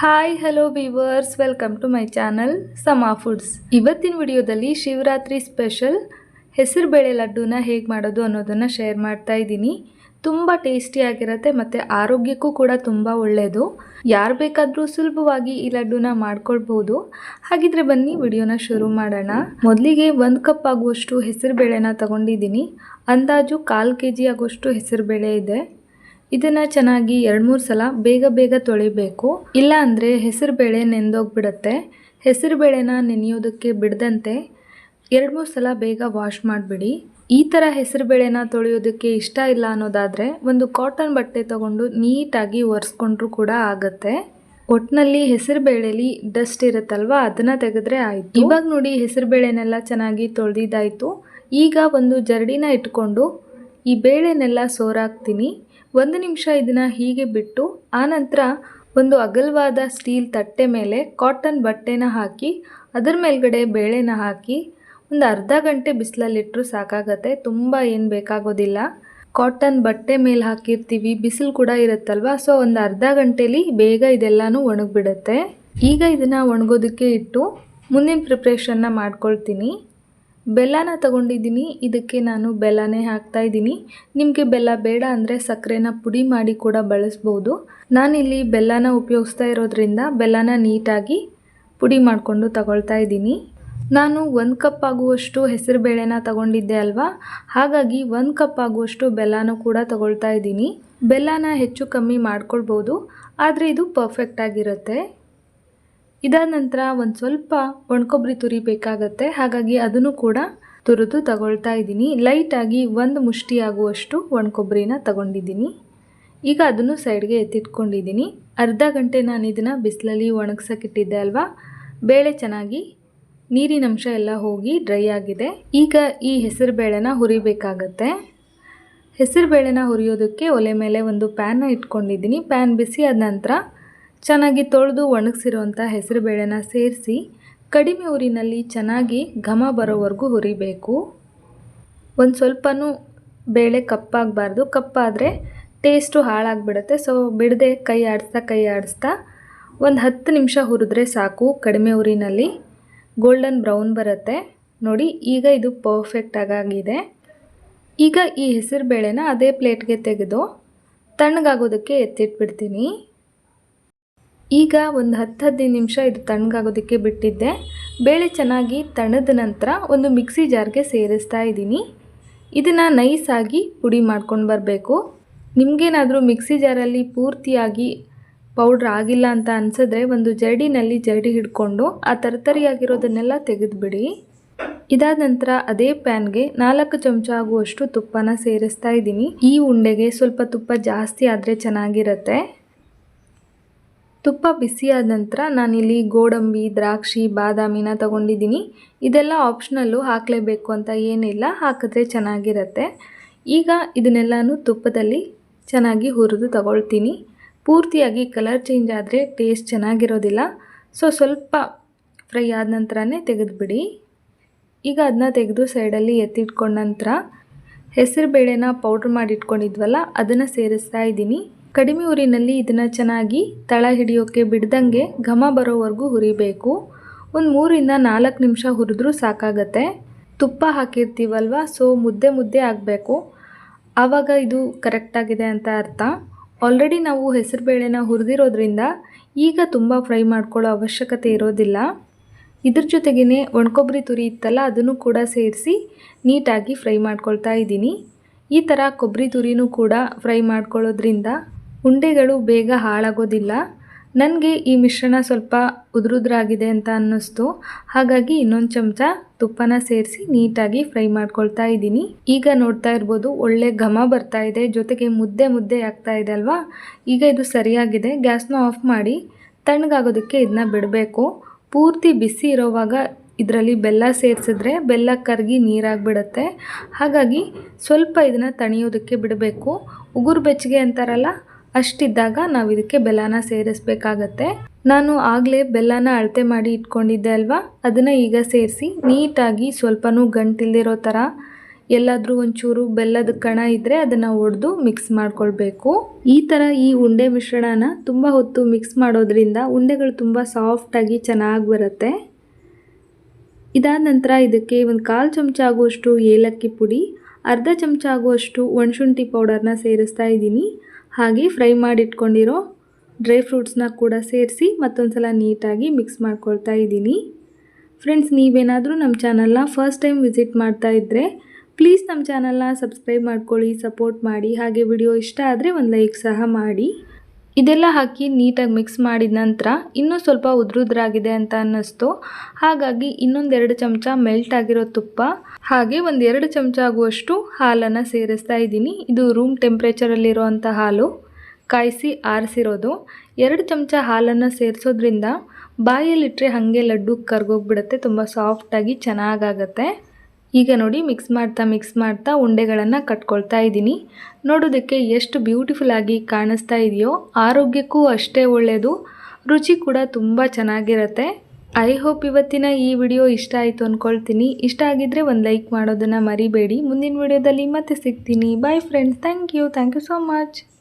Hi hello viewers welcome to my channel Sama foods ಇವತ್ತಿನ ವಿಡಿಯೋದಲ್ಲಿ Shivaratri special ಹೆಸರುಬೇಳೆ ಲಡ್ಡೂನ ಹೇಗೆ ಮಾಡೋದು ಅನ್ನೋದನ್ನು ಶೇರ್ ಮಾಡ್ತಾ ಇದ್ದೀನಿ. ತುಂಬ ಟೇಸ್ಟಿಯಾಗಿರುತ್ತೆ ಮತ್ತು ಆರೋಗ್ಯಕ್ಕೂ ಕೂಡ ತುಂಬ ಒಳ್ಳೆಯದು ಯಾರು ಬೇಕಾದರೂ ಸುಲಭವಾಗಿ ಈ ಲಡ್ಡೂನ ಮಾಡ್ಕೊಳ್ಬೋದು. ಹಾಗಿದ್ರೆ ಬನ್ನಿ ವಿಡಿಯೋನ ಶುರು ಮಾಡೋಣ. ಮೊದಲಿಗೆ ಒಂದು ಕಪ್ ಆಗುವಷ್ಟು ಹೆಸರುಬೇಳೆನ ತಗೊಂಡಿದ್ದೀನಿ. ಅಂದಾಜು ಕಾಲು ಕೆ ಜಿ ಆಗುವಷ್ಟು ಹೆಸರುಬೇಳೆ ಇದೆ. ಇದನ್ನು ಚೆನ್ನಾಗಿ ಎರಡು ಮೂರು ಸಲ ಬೇಗ ಬೇಗ ತೊಳಿಬೇಕು. ಇಲ್ಲ ಅಂದರೆ ಹೆಸರುಬೇಳೆ ನೆಂದೋಗ್ಬಿಡುತ್ತೆ. ಹೆಸರುಬೇಳೆನ ನೆನೆಯೋದಕ್ಕೆ ಬಿಡದಂತೆ ಎರಡು ಮೂರು ಸಲ ಬೇಗ ವಾಶ್ ಮಾಡಿಬಿಡಿ. ಈ ಥರ ಹೆಸರುಬೇಳೆನ ತೊಳೆಯೋದಕ್ಕೆ ಇಷ್ಟ ಇಲ್ಲ ಅನ್ನೋದಾದರೆ ಒಂದು ಕಾಟನ್ ಬಟ್ಟೆ ತಗೊಂಡು ನೀಟಾಗಿ ಒರೆಸ್ಕೊಂಡ್ರೂ ಕೂಡ ಆಗುತ್ತೆ. ಒಟ್ಟಿನಲ್ಲಿ ಹೆಸರುಬೇಳೆಲಿ ಡಸ್ಟ್ ಇರುತ್ತಲ್ವಾ, ಅದನ್ನು ತೆಗೆದ್ರೆ ಆಯಿತು. ಇವಾಗ ನೋಡಿ ಹೆಸರುಬೇಳೆನೆಲ್ಲ ಚೆನ್ನಾಗಿ ತೊಳೆದಿದ್ದಾಯಿತು. ಈಗ ಒಂದು ಜರಡಿನ ಇಟ್ಕೊಂಡು ಈ ಬೇಳೆನೆಲ್ಲ ಸೋರಾಕ್ತೀನಿ. ಒಂದು ನಿಮಿಷ ಇದನ್ನು ಹೀಗೆ ಬಿಟ್ಟು ಆನಂತರ ಒಂದು ಅಗಲವಾದ ಸ್ಟೀಲ್ ತಟ್ಟೆ ಮೇಲೆ ಕಾಟನ್ ಬಟ್ಟೆನ ಹಾಕಿ, ಅದರ ಮೇಲ್ಗಡೆ ಬೇಳೆನ ಹಾಕಿ, ಒಂದು ಅರ್ಧ ಗಂಟೆ ಬಿಸಿಲಲ್ಲಿಟ್ಟರೂ ಸಾಕಾಗತ್ತೆ, ತುಂಬ ಏನು ಬೇಕಾಗೋದಿಲ್ಲ. ಕಾಟನ್ ಬಟ್ಟೆ ಮೇಲೆ ಹಾಕಿರ್ತೀವಿ, ಬಿಸಿಲು ಕೂಡ ಇರುತ್ತಲ್ವ, ಸೊ ಒಂದು ಅರ್ಧ ಗಂಟೆಲಿ ಬೇಗ ಇದೆಲ್ಲನೂ ಒಣಗಿಬಿಡುತ್ತೆ. ಈಗ ಇದನ್ನು ಒಣಗೋದಕ್ಕೆ ಇಟ್ಟು, ಮುಂದಿನ ಪ್ರಿಪ್ರೇಷನ್ನ ಮಾಡ್ಕೊಳ್ತೀನಿ. ಬೆಲ್ಲನ ತಗೊಂಡಿದ್ದೀನಿ. ಇದಕ್ಕೆ ನಾನು ಬೆಲ್ಲನೇ ಹಾಕ್ತಾ ಇದ್ದೀನಿ. ನಿಮಗೆ ಬೆಲ್ಲ ಬೇಡ ಅಂದರೆ ಸಕ್ಕರೆನ ಪುಡಿ ಮಾಡಿ ಕೂಡ ಬಳಸ್ಬೋದು. ನಾನಿಲ್ಲಿ ಬೆಲ್ಲನ ಉಪಯೋಗಿಸ್ತಾ ಇರೋದ್ರಿಂದ ಬೆಲ್ಲನ ನೀಟಾಗಿ ಪುಡಿ ಮಾಡಿಕೊಂಡು ತಗೊಳ್ತಾ ಇದ್ದೀನಿ. ನಾನು ಒಂದು ಕಪ್ ಆಗುವಷ್ಟು ಹೆಸರು ಬೇಳೆನ ತಗೊಂಡಿದ್ದೆ ಅಲ್ವಾ? ಹಾಗಾಗಿ ಒಂದು ಕಪ್ ಆಗುವಷ್ಟು ಬೆಲ್ಲನೂ ಕೂಡ ತಗೊಳ್ತಾ ಇದ್ದೀನಿ. ಬೆಲ್ಲನ ಹೆಚ್ಚು ಕಮ್ಮಿ ಮಾಡ್ಕೊಳ್ಬೋದು. ಆದರೆ ಇದು ಪರ್ಫೆಕ್ಟ್ ಆಗಿರುತ್ತೆ. ಇದಾದ ನಂತರ ಒಂದು ಸ್ವಲ್ಪ ಒಣಕೊಬ್ಬರಿ ತುರಿ ಬೇಕಾಗತ್ತೆ. ಹಾಗಾಗಿ ಅದನ್ನು ಕೂಡ ತುರಿದು ತಗೊಳ್ತಾ ಇದ್ದೀನಿ. ಲೈಟಾಗಿ ಒಂದು ಮುಷ್ಟಿ ಆಗುವಷ್ಟು ಒಣಕೊಬ್ಬರಿನ ತಗೊಂಡಿದ್ದೀನಿ. ಈಗ ಅದನ್ನು ಸೈಡ್ಗೆ ಎತ್ತಿಟ್ಕೊಂಡಿದ್ದೀನಿ. ಅರ್ಧ ಗಂಟೆ ನಾನು ಇದನ್ನು ಬಿಸಿಲಲ್ಲಿ ಒಣಗಿಸೋಕ್ಕಿಟ್ಟಿದ್ದೆ ಅಲ್ವಾ? ಬೇಳೆ ಚೆನ್ನಾಗಿ ನೀರಿನ ಅಂಶ ಎಲ್ಲ ಹೋಗಿ ಡ್ರೈ ಆಗಿದೆ. ಈಗ ಈ ಹೆಸರು ಬೇಳೆನ ಹುರಿಬೇಕಾಗತ್ತೆ. ಹೆಸರು ಬೇಳೆನ ಹುರಿಯೋದಕ್ಕೆ ಒಲೆ ಮೇಲೆ ಒಂದು ಪ್ಯಾನ್ನ ಇಟ್ಕೊಂಡಿದ್ದೀನಿ. ಪ್ಯಾನ್ ಬಿಸಿ ಆದ ನಂತರ ಚೆನ್ನಾಗಿ ತೊಳೆದು ಒಣಗಿಸಿರುವಂಥ ಹೆಸರುಬೇಳೆನ ಸೇರಿಸಿ ಕಡಿಮೆ ಊರಿನಲ್ಲಿ ಚೆನ್ನಾಗಿ ಘಮ ಬರೋವರೆಗೂ ಹುರಿಬೇಕು. ಒಂದು ಸ್ವಲ್ಪನೂ ಬೇಳೆ ಕಪ್ಪಾಗಬಾರ್ದು. ಕಪ್ಪಾದರೆ ಟೇಸ್ಟು ಹಾಳಾಗಿಬಿಡುತ್ತೆ. ಸೊ ಬಿಡದೆ ಕೈ ಆಡಿಸ್ತಾ ಕೈ ಆಡಿಸ್ತಾ ಒಂದು ಹತ್ತು ನಿಮಿಷ ಹುರಿದ್ರೆ ಸಾಕು. ಕಡಿಮೆ ಊರಿನಲ್ಲಿ ಗೋಲ್ಡನ್ ಬ್ರೌನ್ ಬರುತ್ತೆ. ನೋಡಿ, ಈಗ ಇದು ಪರ್ಫೆಕ್ಟ್ ಆಗಾಗಿದೆ. ಈಗ ಈ ಹೆಸರು ಬೇಳೆನ ಅದೇ ಪ್ಲೇಟ್ಗೆ ತೆಗೆದು ತಣ್ಣಗಾಗೋದಕ್ಕೆ ಎತ್ತಿಟ್ಬಿಡ್ತೀನಿ. ಈಗ ಒಂದು ಹತ್ತು ಹದಿನೈದು ನಿಮಿಷ ಇದು ತಣ್ಣಗಾಗೋದಕ್ಕೆ ಬಿಟ್ಟಿದ್ದೆ. ಬೇಳೆ ಚೆನ್ನಾಗಿ ತಣದ ನಂತರ ಒಂದು ಮಿಕ್ಸಿ ಜಾರ್ಗೆ ಸೇರಿಸ್ತಾ ಇದ್ದೀನಿ. ಇದನ್ನು ನೈಸಾಗಿ ಪುಡಿ ಮಾಡ್ಕೊಂಡು ಬರಬೇಕು. ನಿಮಗೇನಾದರೂ ಮಿಕ್ಸಿ ಜಾರಲ್ಲಿ ಪೂರ್ತಿಯಾಗಿ ಪೌಡ್ರ್ ಆಗಿಲ್ಲ ಅಂತ ಅನಿಸಿದ್ರೆ ಒಂದು ಜರಡಿನಲ್ಲಿ ಜರಡಿ ಹಿಡ್ಕೊಂಡು ಆ ತರತರಿಯಾಗಿರೋದನ್ನೆಲ್ಲ ತೆಗೆದುಬಿಡಿ. ಇದಾದ ನಂತರ ಅದೇ ಪ್ಯಾನ್ಗೆ ನಾಲ್ಕು ಚಮಚ ಆಗುವಷ್ಟು ತುಪ್ಪನ ಸೇರಿಸ್ತಾ ಇದ್ದೀನಿ. ಈ ಉಂಡೆಗೆ ಸ್ವಲ್ಪ ತುಪ್ಪ ಜಾಸ್ತಿ ಆದರೆ ಚೆನ್ನಾಗಿರುತ್ತೆ. ತುಪ್ಪ ಬಿಸಿಯಾದ ನಂತರ ನಾನಿಲ್ಲಿ ಗೋಡಂಬಿ, ದ್ರಾಕ್ಷಿ, ಬಾದಾಮಿನ ತಗೊಂಡಿದ್ದೀನಿ. ಇದೆಲ್ಲ ಆಪ್ಷನಲ್ಲು ಹಾಕಲೇಬೇಕು ಅಂತ ಏನಿಲ್ಲ, ಹಾಕಿದ್ರೆ ಚೆನ್ನಾಗಿರುತ್ತೆ. ಈಗ ಇದನ್ನೆಲ್ಲನೂ ತುಪ್ಪದಲ್ಲಿ ಚೆನ್ನಾಗಿ ಹುರಿದು ತಗೊಳ್ತೀನಿ. ಪೂರ್ತಿಯಾಗಿ ಕಲರ್ ಚೇಂಜ್ ಆದರೆ ಟೇಸ್ಟ್ ಚೆನ್ನಾಗಿರೋದಿಲ್ಲ. ಸೊ ಸ್ವಲ್ಪ ಫ್ರೈ ಆದ ನಂತರನೇ ತೆಗೆದುಬಿಡಿ. ಈಗ ಅದನ್ನ ತೆಗೆದು ಸೈಡಲ್ಲಿ ಎತ್ತಿಟ್ಕೊಂಡ ನಂತರ ಹೆಸರು ಬೇಳೆನ ಪೌಡ್ರ್ ಮಾಡಿಟ್ಕೊಂಡಿದ್ವಲ್ಲ, ಅದನ್ನು ಸೇರಿಸ್ತಾ ಇದ್ದೀನಿ. ಕಡಿಮೆ ಉರಿನಲ್ಲಿ ಇದನ್ನು ಚೆನ್ನಾಗಿ ತಳ ಹಿಡಿಯೋಕ್ಕೆ ಬಿಡ್ದಂಗೆ ಘಮ ಬರೋವರೆಗೂ ಹುರಿಬೇಕು. ಒಂದು ಮೂರಿಂದ ನಾಲ್ಕು ನಿಮಿಷ ಹುರಿದ್ರೂ ಸಾಕಾಗತ್ತೆ. ತುಪ್ಪ ಹಾಕಿರ್ತೀವಲ್ವ, ಸೊ ಮುದ್ದೆ ಮುದ್ದೆ ಆಗಬೇಕು. ಆವಾಗ ಇದು ಕರೆಕ್ಟಾಗಿದೆ ಅಂತ ಅರ್ಥ. ಆಲ್ರೆಡಿ ನಾವು ಹೆಸರುಬೇಳೆನ ಹುರಿದಿರೋದ್ರಿಂದ ಈಗ ತುಂಬ ಫ್ರೈ ಮಾಡ್ಕೊಳ್ಳೋ ಅವಶ್ಯಕತೆ ಇರೋದಿಲ್ಲ. ಇದ್ರ ಜೊತೆಗೇ ಒಣಕೊಬ್ಬರಿ ತುರಿ ಇತ್ತಲ್ಲ, ಅದನ್ನು ಕೂಡ ಸೇರಿಸಿ ನೀಟಾಗಿ ಫ್ರೈ ಮಾಡ್ಕೊಳ್ತಾ ಇದ್ದೀನಿ. ಈ ಥರ ಕೊಬ್ಬರಿ ತುರಿನೂ ಕೂಡ ಫ್ರೈ ಮಾಡ್ಕೊಳ್ಳೋದ್ರಿಂದ ಉಂಡೆಗಳು ಬೇಗ ಹಾಳಾಗೋದಿಲ್ಲ. ನನಗೆ ಈ ಮಿಶ್ರಣ ಸ್ವಲ್ಪ ಉದುರುದ್ರಾಗಿದೆ ಅಂತ ಅನ್ನಿಸ್ತು. ಹಾಗಾಗಿ ಇನ್ನೊಂದು ಚಮಚ ತುಪ್ಪನ ಸೇರಿಸಿ ನೀಟಾಗಿ ಫ್ರೈ ಮಾಡ್ಕೊಳ್ತಾ ಇದ್ದೀನಿ. ಈಗ ನೋಡ್ತಾ ಇರ್ಬೋದು ಒಳ್ಳೆ ಘಮ ಬರ್ತಾ ಇದೆ. ಜೊತೆಗೆ ಮುದ್ದೆ ಮುದ್ದೆ ಆಗ್ತಾ ಇದೆ ಅಲ್ವಾ? ಈಗ ಇದು ಸರಿಯಾಗಿದೆ. ಗ್ಯಾಸ್ನ ಆಫ್ ಮಾಡಿ ತಣ್ಣಗಾಗೋದಕ್ಕೆ ಇದನ್ನ ಬಿಡಬೇಕು. ಪೂರ್ತಿ ಬಿಸಿ ಇರೋವಾಗ ಇದರಲ್ಲಿ ಬೆಲ್ಲ ಸೇರಿಸಿದ್ರೆ ಬೆಲ್ಲ ಕರಗಿ ನೀರಾಗಿಬಿಡತ್ತೆ. ಹಾಗಾಗಿ ಸ್ವಲ್ಪ ಇದನ್ನು ತಣಿಯೋದಕ್ಕೆ ಬಿಡಬೇಕು. ಉಗುರು ಬೆಚ್ಚಗೆ ಅಂತಾರಲ್ಲ ಅಷ್ಟಿದ್ದಾಗ ನಾವು ಇದಕ್ಕೆ ಬೆಲ್ಲನ ಸೇರಿಸ್ಬೇಕಾಗತ್ತೆ. ನಾನು ಆಗಲೇ ಬೆಲ್ಲನ ಅಳತೆ ಮಾಡಿ ಇಟ್ಕೊಂಡಿದ್ದೆ ಅಲ್ವಾ? ಅದನ್ನು ಈಗ ಸೇರಿಸಿ ನೀಟಾಗಿ ಸ್ವಲ್ಪನೂ ಗಂಟಿಲ್ದಿರೋ ಥರ ಎಲ್ಲಾದರೂ ಒಂಚೂರು ಬೆಲ್ಲದ ಕಣ ಇದ್ದರೆ ಅದನ್ನು ಒಡೆದು ಮಿಕ್ಸ್ ಮಾಡ್ಕೊಳ್ಬೇಕು. ಈ ಥರ ಈ ಉಂಡೆ ಮಿಶ್ರಣನ ತುಂಬ ಹೊತ್ತು ಮಿಕ್ಸ್ ಮಾಡೋದ್ರಿಂದ ಉಂಡೆಗಳು ತುಂಬ ಸಾಫ್ಟಾಗಿ ಚೆನ್ನಾಗಿ ಬರುತ್ತೆ. ಇದಾದ ನಂತರ ಇದಕ್ಕೆ ಒಂದು ಕಾಲು ಚಮಚ ಆಗುವಷ್ಟು ಏಲಕ್ಕಿ ಪುಡಿ, ಅರ್ಧ ಚಮಚ ಆಗುವಷ್ಟು ಒಣಶುಂಠಿ ಪೌಡರ್ನ ಸೇರಿಸ್ತಾ ಇದ್ದೀನಿ. ಹಾಗೆ ಫ್ರೈ ಮಾಡಿಟ್ಕೊಂಡಿರೋ ಡ್ರೈ ಫ್ರೂಟ್ಸ್ನ ಕೂಡ ಸೇರಿಸಿ ಮತ್ತೊಂದು ಸಲ ನೀಟಾಗಿ ಮಿಕ್ಸ್ ಮಾಡ್ಕೊಳ್ತಾ ಇದ್ದೀನಿ. ಫ್ರೆಂಡ್ಸ್, ನೀವೇನಾದರೂ ನಮ್ಮ ಚಾನಲ್ನ ಫಸ್ಟ್ ಟೈಮ್ ವಿಸಿಟ್ ಮಾಡ್ತಾ ಇದ್ದರೆ ಪ್ಲೀಸ್ ನಮ್ಮ ಚಾನಲ್ನ ಸಬ್ಸ್ಕ್ರೈಬ್ ಮಾಡ್ಕೊಳ್ಳಿ, ಸಪೋರ್ಟ್ ಮಾಡಿ. ಹಾಗೆ ವಿಡಿಯೋ ಇಷ್ಟ ಆದರೆ ಒಂದು ಲೈಕ್ ಸಹ ಮಾಡಿ. ಇದೆಲ್ಲ ಹಾಕಿ ನೀಟಾಗಿ ಮಿಕ್ಸ್ ಮಾಡಿದ ನಂತರ ಇನ್ನೂ ಸ್ವಲ್ಪ ಉದ್ರುದ್ರಾಗಿದೆ ಅಂತ ಅನ್ನಿಸ್ತು. ಹಾಗಾಗಿ ಇನ್ನೊಂದೆರಡು ಚಮಚ ಮೆಲ್ಟ್ ಆಗಿರೋ ತುಪ್ಪ, ಹಾಗೆ ಒಂದೆರಡು ಚಮಚ ಆಗುವಷ್ಟು ಹಾಲನ್ನು ಸೇರಿಸ್ತಾ ಇದ್ದೀನಿ. ಇದು ರೂಮ್ ಟೆಂಪ್ರೇಚರಲ್ಲಿರುವಂಥ ಹಾಲು, ಕಾಯಿಸಿ ಆರಿಸಿರೋದು. ಎರಡು ಚಮಚ ಹಾಲನ್ನು ಸೇರಿಸೋದ್ರಿಂದ ಬಾಯಲ್ಲಿಟ್ಟರೆ ಹಾಗೆ ಲಡ್ಡು ಕರ್ಗೋಗ್ಬಿಡುತ್ತೆ, ತುಂಬ ಸಾಫ್ಟಾಗಿ ಚೆನ್ನಾಗಾಗತ್ತೆ. ಈಗ ನೋಡಿ ಮಿಕ್ಸ್ ಮಾಡ್ತಾ ಮಿಕ್ಸ್ ಮಾಡ್ತಾ ಉಂಡೆಗಳನ್ನು ಕಟ್ಕೊಳ್ತಾ ಇದ್ದೀನಿ. ನೋಡೋದಕ್ಕೆ ಎಷ್ಟು ಬ್ಯೂಟಿಫುಲ್ ಆಗಿ ಕಾಣಿಸ್ತಾ ಇದೆಯೋ ಆರೋಗ್ಯಕ್ಕೂ ಅಷ್ಟೇ ಒಳ್ಳೆಯದು ರುಚಿ ಕೂಡ ತುಂಬ ಚೆನ್ನಾಗಿರುತ್ತೆ. ಐ ಹೋಪ್ ಇವತ್ತಿನ ಈ ವಿಡಿಯೋ ಇಷ್ಟ ಆಯಿತು ಅಂದ್ಕೊಳ್ತೀನಿ ಇಷ್ಟ ಆಗಿದ್ದರೆ ಒಂದು ಲೈಕ್ ಮಾಡೋದನ್ನು ಮರಿಬೇಡಿ. ಮುಂದಿನ ವಿಡಿಯೋದಲ್ಲಿ ಮತ್ತೆ ಸಿಗ್ತೀನಿ. Bye friends thank you thank you so much